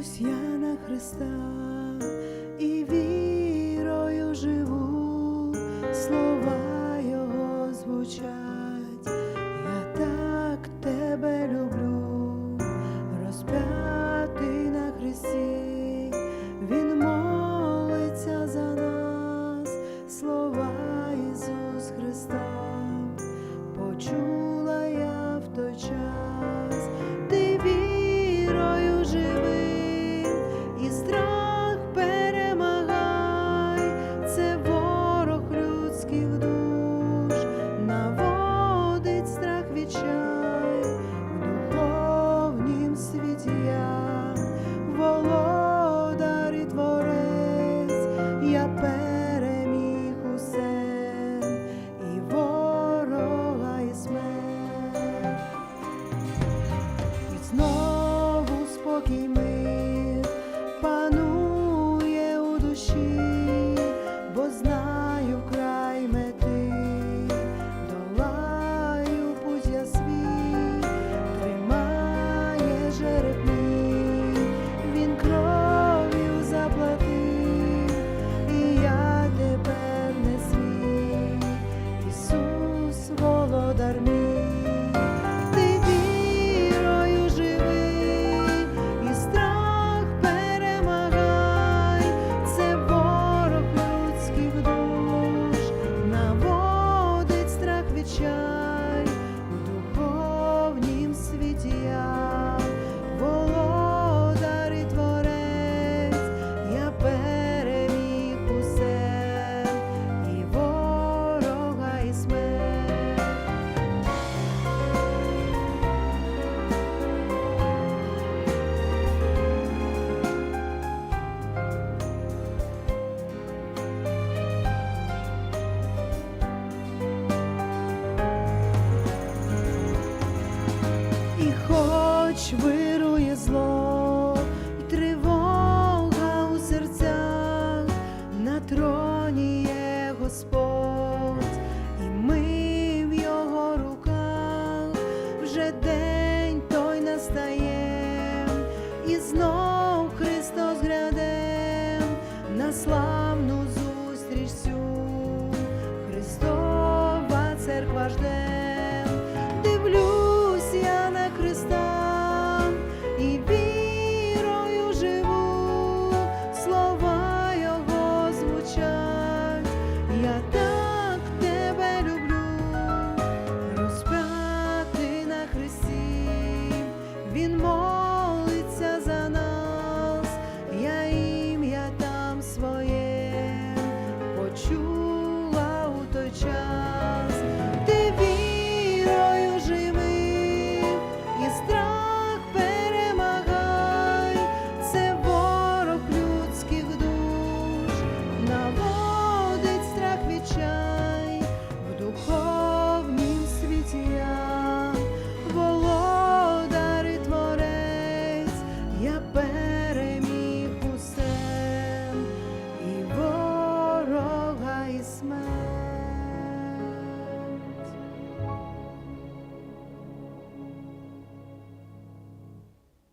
Ось я на Христа. спокій мир панує у душі, бо знаю край мети, долаю путь свій, тримає жеребний. вирує зло.